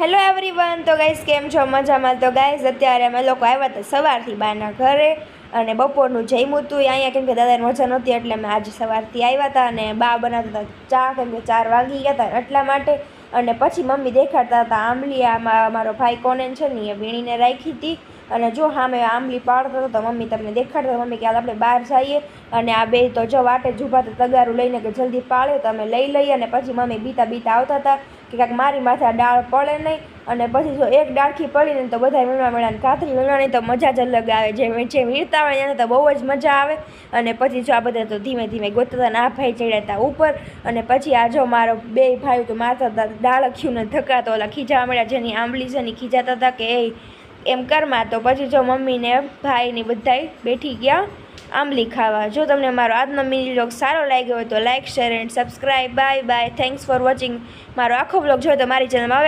Hello everyone તો guys કેમ છો? મજામાં? તો ગાઈઝ અત્યારે અમે લોકો આવ્યા હતા સવારથી બાના ઘરે અને બપોરનું જમ્યું હતું. અહીંયા કેમ કે દાદાને મજા નહોતી, એટલે અમે આજે સવારથી આવ્યા હતા અને બા બનાવતા હતા ચા, કેમ કે ચાર વાગી ગયા હતા એટલા માટે. અને પછી મમ્મી દેખાડતા હતા, આંબલી આમાં અમારો ભાઈ કોનેન છે ને, એ વીણીને રાખી હતી. અને જો સામે આંબલી પાડતો હતો તો મમ્મી તમને દેખાડતા મમ્મી કે આપણે બહાર જઈએ. અને આ બે તો જો વાટે ઊભા હતા, તગારું લઈને કે જલ્દી પાડે તો અમે લઈ લઈએ. અને પછી મમ્મી બીતા બીતા આવતા હતા કે કાંઈક મારી માથે આ ડાળ પડે નહીં. અને પછી જો એક ડાળખી પડી ને તો બધા મળ્યા અને કાતરી વીણવાની તો મજા જ અલગ આવે. જે જે વીણતા હોય એને તો બહુ જ મજા આવે. અને પછી જો આ બધા તો ધીમે ધીમે ગોતતા ના ભાઈ ચડ્યા હતા ઉપર. અને પછી આ જો મારો બે ભાઈ તો મારતા હતા ડાળખ્યું ને ધક્કાતો ઓલા ખીજાવા મળ્યા, જેની આંબલી છે ને ખીજાતા હતા કે, એ એમ કરમાં તો પછી જો મમ્મીને ભાઈને બધાય બેઠી ગયા આંબલી ખાવા. જો તમને મારો આજનો મિની વ્લોગ સારો લાગ્યો હોય તો like share and subscribe bye bye thanks for watching મારો આખો વ્લોગ જોયો તો મારી ચેનલમાં